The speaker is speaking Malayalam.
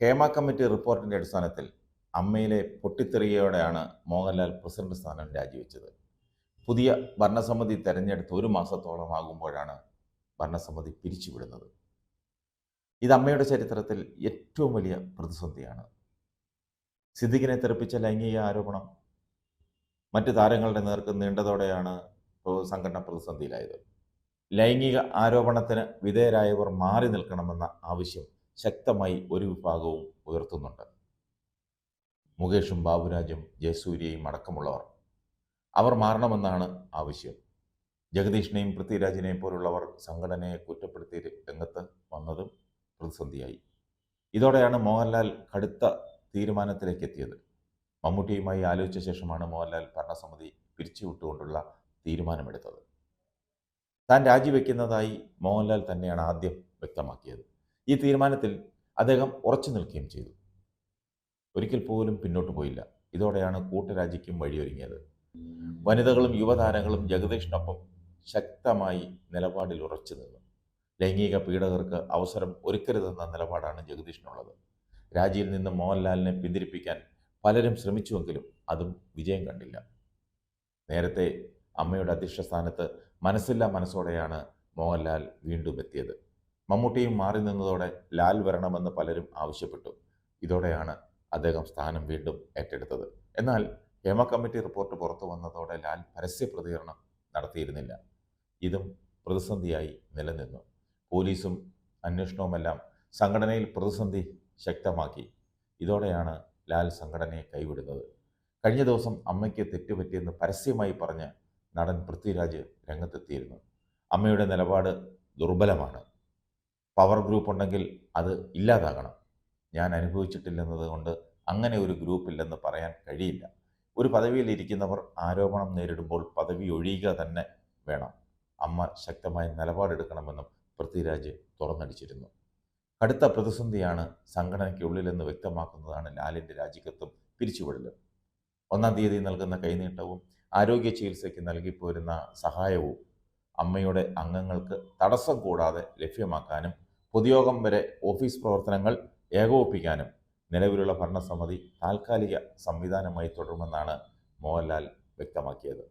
ഹേമ കമ്മിറ്റി റിപ്പോർട്ടിന്റെ അടിസ്ഥാനത്തിൽ അമ്മയിലെ പൊട്ടിത്തെറിയോടെയാണ് മോഹൻലാൽ പ്രസിഡന്റ് സ്ഥാനം രാജിവെച്ചത്. പുതിയ ഭരണസമിതി തെരഞ്ഞെടുത്ത് ഒരു മാസത്തോളം ആകുമ്പോഴാണ് ഭരണസമിതി പിരിച്ചുവിടുന്നത്. ഇത് അമ്മയുടെ ചരിത്രത്തിൽ ഏറ്റവും വലിയ പ്രതിസന്ധിയാണ്. സിദ്ദിഖിനെ തെറിപ്പിച്ച ലൈംഗിക ആരോപണം മറ്റ് താരങ്ങളുടെ നേർക്ക് നീണ്ടതോടെയാണ് സംഘടന പ്രതിസന്ധിയിലായത്. ലൈംഗിക ആരോപണത്തിന് വിധേയരായവർ മാറി നിൽക്കണമെന്ന ആവശ്യം ശക്തമായി ഒരു വിഭാഗവും ഉയർത്തുന്നുണ്ട്. മുകേഷും ബാബുരാജും ജയസൂര്യയും അടക്കമുള്ളവർ. അവർ മാറണമെന്നാണ് ആവശ്യം. ജഗദീഷിനെയും പൃഥ്വിരാജിനെയും പോലുള്ളവർ സംഘടനയെ കുറ്റപ്പെടുത്തി രംഗത്ത് വന്നതും പ്രതിസന്ധിയായി. ഇതോടെയാണ് മോഹൻലാൽ കടുത്ത തീരുമാനത്തിലേക്ക് എത്തിയത് മമ്മൂട്ടിയുമായി ആലോചിച്ച ശേഷമാണ് മോഹൻലാൽ ഭരണസമിതി പിരിച്ചുവിട്ടുകൊണ്ടുള്ള തീരുമാനമെടുത്തത്. താൻ രാജിവെക്കുന്നതായി മോഹൻലാൽ തന്നെയാണ് ആദ്യം വ്യക്തമാക്കിയത്. ഈ തീരുമാനത്തിൽ അദ്ദേഹം ഉറച്ചു നിൽക്കുകയും ചെയ്തു. ഒരിക്കൽ പോലും പിന്നോട്ട് പോയില്ല. ഇതോടെയാണ് കൂട്ടരാജിക്കും വഴിയൊരുങ്ങിയത്. വനിതകളും യുവതാരങ്ങളും ജഗദീഷിനൊപ്പം ശക്തമായി നിലപാടിൽ ഉറച്ചു നിന്നു. ലൈംഗിക പീഡകർക്ക് അവസരം ഒരുക്കരുതെന്ന നിലപാടാണ് ജഗദീഷിനുള്ളത്. രാജിയിൽ നിന്ന് മോഹൻലാലിനെ പിന്തിരിപ്പിക്കാൻ പലരും ശ്രമിച്ചുവെങ്കിലും അതും വിജയം കണ്ടില്ല. നേരത്തെ അമ്മയുടെ അധ്യക്ഷ സ്ഥാനത്ത് മനസ്സില്ലാ മനസ്സോടെയാണ് മോഹൻലാൽ വീണ്ടും എത്തിയത്. മമ്മൂട്ടിയും മാറി നിന്നതോടെ ലാൽ വരണമെന്ന് പലരും ആവശ്യപ്പെട്ടു. ഇതോടെയാണ് അദ്ദേഹം സ്ഥാനം വീണ്ടും ഏറ്റെടുത്തത്. എന്നാൽ ഹേമ കമ്മിറ്റി റിപ്പോർട്ട് പുറത്തു വന്നതോടെ ലാൽ പരസ്യ പ്രതികരണം നടത്തിയിരുന്നില്ല. ഇതും പ്രതിസന്ധിയായി നിലനിന്നു. പോലീസും അന്വേഷണവുമെല്ലാം സംഘടനയിൽ പ്രതിസന്ധി ശക്തമാക്കി. ഇതോടെയാണ് ലാൽ സംഘടനയെ കൈവിടുന്നത്. കഴിഞ്ഞ ദിവസം അമ്മയ്ക്ക് തെറ്റുപറ്റിയെന്ന് പരസ്യമായി പറഞ്ഞ് നടൻ പൃഥ്വിരാജ് രംഗത്തെത്തിയിരുന്നു. അമ്മയുടെ നിലപാട് ദുർബലമാണ്. പവർ ഗ്രൂപ്പ് ഉണ്ടെങ്കിൽ അത് ഇല്ലാതാകണം. ഞാൻ അനുഭവിച്ചിട്ടില്ലെന്നത് കൊണ്ട് അങ്ങനെ ഒരു ഗ്രൂപ്പ് ഇല്ലെന്ന് പറയാൻ കഴിയില്ല. ഒരു പദവിയിൽ ഇരിക്കുന്നവർ ആരോപണം നേരിടുമ്പോൾ പദവി ഒഴിയുക തന്നെ വേണം. അമ്മ ശക്തമായ നിലപാടെടുക്കണമെന്നും പൃഥ്വിരാജ് തുറന്നടിച്ചിരുന്നു. കടുത്ത പ്രതിസന്ധിയാണ് സംഘടനയ്ക്കുള്ളിലെന്ന് വ്യക്തമാക്കുന്നതാണ് ലാലിന്റെ രാജിക്കത്തും പിരിച്ചുവിടലും. ഒന്നാം തീയതി നൽകുന്ന കൈനീട്ടവും ആരോഗ്യ ചികിത്സയ്ക്ക് നൽകിപ്പോരുന്ന സഹായവും അമ്മയുടെ അംഗങ്ങൾക്ക് തടസ്സം കൂടാതെ ലഭ്യമാക്കാനും പൊതുയോഗം വരെ ഓഫീസ് പ്രവർത്തനങ്ങൾ ഏകോപിപ്പിക്കാനും നിലവിലുള്ള ഭരണസമിതി താൽക്കാലിക സംവിധാനമായി തുടരുമെന്നാണ് മോഹൻലാൽ വ്യക്തമാക്കിയത്.